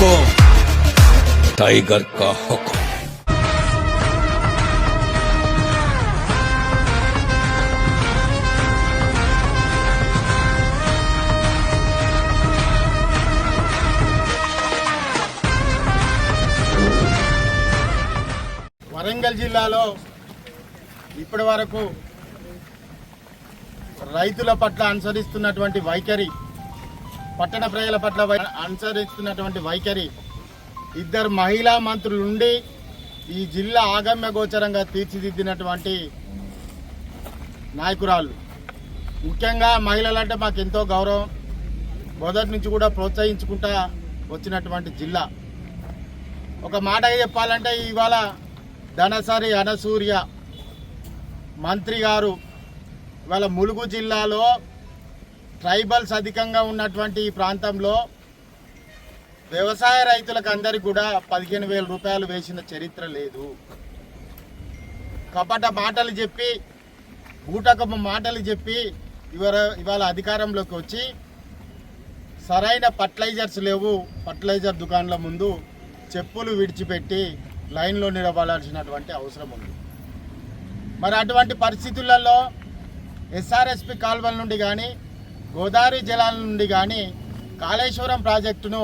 हुक्म टाइगर का हुक्म వరంగల్ జిల్లాలో ఇప్పటి వరకు రైతుల పట్ల అనుసరిస్తున్నటువంటి వైఖరి పట్టణ ప్రజల పట్ల వై- అనుసరిస్తున్నటువంటి వైఖరి. ఇద్దరు మహిళా మంత్రులు ఉండి ఈ జిల్లా ఆగమ్య గోచరంగా తీర్చిదిద్దినటువంటి నాయకురాలు. ముఖ్యంగా మహిళలంటే మాకు ఎంతో గౌరవం. మొదటి నుంచి కూడా ప్రోత్సహించుకుంటా వచ్చినటువంటి జిల్లా. ఒక మాట చెప్పాలంటే ఇవాళ ధనసరి అనసూర్య మంత్రి గారు ఇవాళ ములుగు జిల్లాలో ట్రైబల్స్ అధికంగా ఉన్నటువంటి ఈ ప్రాంతంలో వ్యవసాయ రైతులకు అందరికి కూడా పదిహేను వేల రూపాయలు వేసిన చరిత్ర లేదు. కపట మాటలు చెప్పి బూటకపు మాటలు చెప్పి ఇవర ఇవాళ అధికారంలోకి వచ్చి సరైన ఫర్టిలైజర్స్ లేవు. ఫర్టిలైజర్ దుకాణాల ముందు చెప్పులు విడిచిపెట్టి లైన్లో నిలబడాల్సినటువంటి అవసరం ఉంది. మరి అటువంటి పరిస్థితులలో ఎస్ఆర్ఎస్పి కాల్వల నుండి కానీ గోదావరి జలాల నుండి కానీ కాళేశ్వరం ప్రాజెక్టును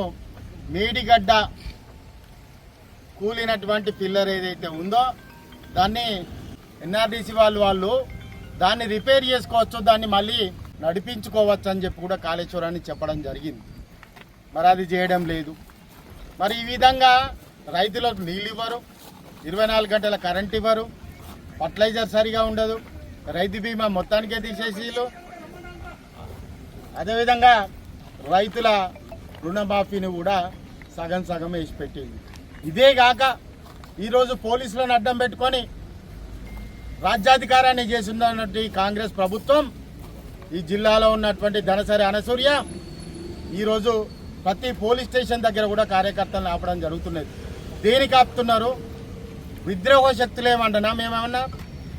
మేడిగడ్డ కూలినటువంటి పిల్లర్ ఏదైతే ఉందో దాన్ని ఎన్ఆర్డీసీ వాళ్ళు వాళ్ళు దాన్ని రిపేర్ చేసుకోవచ్చు దాన్ని మళ్ళీ నడిపించుకోవచ్చు అని చెప్పి కూడా కాళేశ్వరాన్ని చెప్పడం జరిగింది మరి అది చేయడం లేదు మరి ఈ విధంగా రైతులకు నీళ్ళు ఇవ్వరు ఇరవై నాలుగు గంటల కరెంట్ ఇవ్వరు ఫర్టిలైజర్ సరిగా ఉండదు రైతు బీమా మొత్తానికే తీసేసి వీళ్ళు. అదేవిధంగా రైతుల రుణమాఫీని కూడా సగం సగం వేసి పెట్టింది. ఇదే కాక ఈరోజు పోలీసులను అడ్డం పెట్టుకొని రాజ్యాధికారాన్ని చేస్తున్నటువంటి కాంగ్రెస్ ప్రభుత్వం ఈ జిల్లాలో ఉన్నటువంటి ధనసరి అనసూర్య ఈరోజు ప్రతి పోలీస్ స్టేషన్ దగ్గర కూడా కార్యకర్తలను ఆపడం జరుగుతున్నది. దేనికి ఆపుతున్నారు? విద్రోహ శక్తులు ఏమంటున్నా? మేమేమన్నా?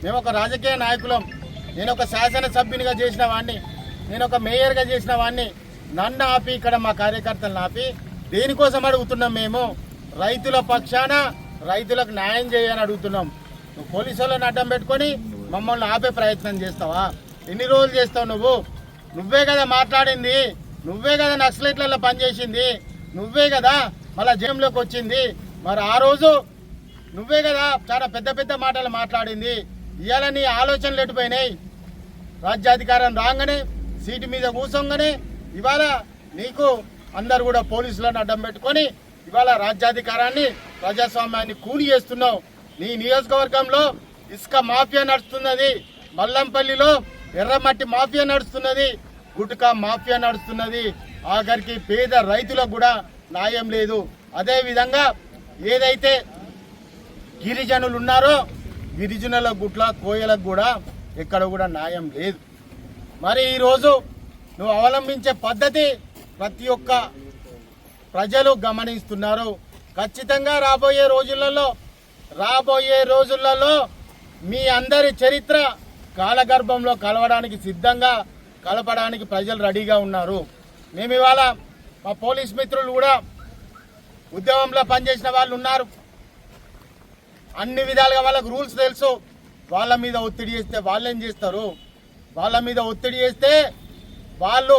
మేము ఒక రాజకీయ నాయకులం. నేను ఒక శాసనసభ్యునిగా చేసిన వాడిని నేను ఒక మేయర్గా చేసిన వాడిని నన్ను ఆపి ఇక్కడ మా కార్యకర్తలను ఆపి దేనికోసం అడుగుతున్నాం మేము? రైతుల పక్షాన రైతులకు న్యాయం చేయని అడుగుతున్నాం. నువ్వు పోలీసు వాళ్ళని అడ్డం పెట్టుకొని మమ్మల్ని ఆపే ప్రయత్నం చేస్తావా? ఎన్ని రోజులు చేస్తావు నువ్వు? నువ్వే కదా మాట్లాడింది. నువ్వే కదా నక్సలైట్లలో పనిచేసింది. నువ్వే కదా మళ్ళీ జయంలోకి వచ్చింది. మరి ఆ రోజు నువ్వే కదా చాలా పెద్ద పెద్ద మాటలు మాట్లాడింది. ఇవాళ నీ ఆలోచనలు ఎటుపోయినాయి? రాజ్యాధికారం రాగానే సీటు మీద కూర్చోగానే ఇవాళ నీకు అందరు కూడా పోలీసులను అడ్డం పెట్టుకొని ఇవాళ రాజ్యాధికారాన్ని ప్రజాస్వామ్యాన్ని కూలి చేస్తున్నావు. నీ నియోజకవర్గంలో ఇసుక మాఫియా నడుస్తున్నది. మల్లంపల్లిలో ఎర్రమట్టి మాఫియా నడుస్తున్నది. గుట్కా మాఫియా నడుస్తున్నది. ఆఖరికి పేద రైతులకు కూడా న్యాయం లేదు. అదేవిధంగా ఏదైతే గిరిజనులు ఉన్నారో గిరిజనుల గుట్ల కోయలకు కూడా ఎక్కడ కూడా న్యాయం లేదు. మరి ఈరోజు నువ్వు అవలంబించే పద్ధతి ప్రతి ఒక్క ప్రజలు గమనిస్తున్నారు. ఖచ్చితంగా రాబోయే రోజులలో రాబోయే రోజులలో మీ అందరి చరిత్ర కాలగర్భంలో కలవడానికి సిద్ధంగా కలపడానికి ప్రజలు రెడీగా ఉన్నారు. మేము ఇవాళ మా పోలీస్ మిత్రులు కూడా ఉద్యమంలో పనిచేసిన వాళ్ళు ఉన్నారు. అన్ని విధాలుగా వాళ్ళకు రూల్స్ తెలుసు. వాళ్ళ మీద ఒత్తిడి చేస్తే వాళ్ళేం చేస్తారు? వాళ్ళ మీద ఒత్తిడి చేస్తే వాళ్ళు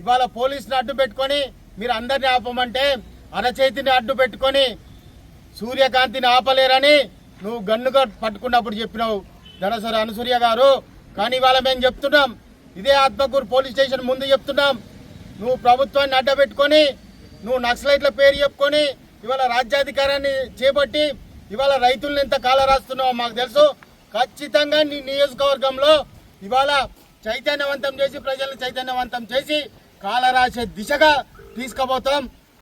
ఇవాళ పోలీసుని అడ్డు పెట్టుకొని మీరు అందరిని ఆపమంటే అరచేతిని అడ్డు పెట్టుకొని సూర్యకాంతిని ఆపలేరని నువ్వు గన్నుగా పట్టుకున్నప్పుడు చెప్పినావు. ధనసరి అనసూర్య గారు. కానీ ఇవాళ మేము చెప్తున్నాం. ఇదే ఆత్మకూరు పోలీస్ స్టేషన్ ముందు చెప్తున్నాం. నువ్వు ప్రభుత్వాన్ని అడ్డబెట్టుకొని నువ్వు నక్సలైట్ల పేరు చెప్పుకొని ఇవాళ రాజ్యాధికారాన్ని చేపట్టి ఇవాళ రైతులను ఎంత కాల రాస్తున్నావో మాకు తెలుసు. ఖచ్చితంగా నీ నియోజకవర్గంలో ఇవాళ చైతన్యవంతం చేసి ప్రజలను చైతన్యవంతం చేసి కాలరాసే దిశగా తీసుకుపోతాం.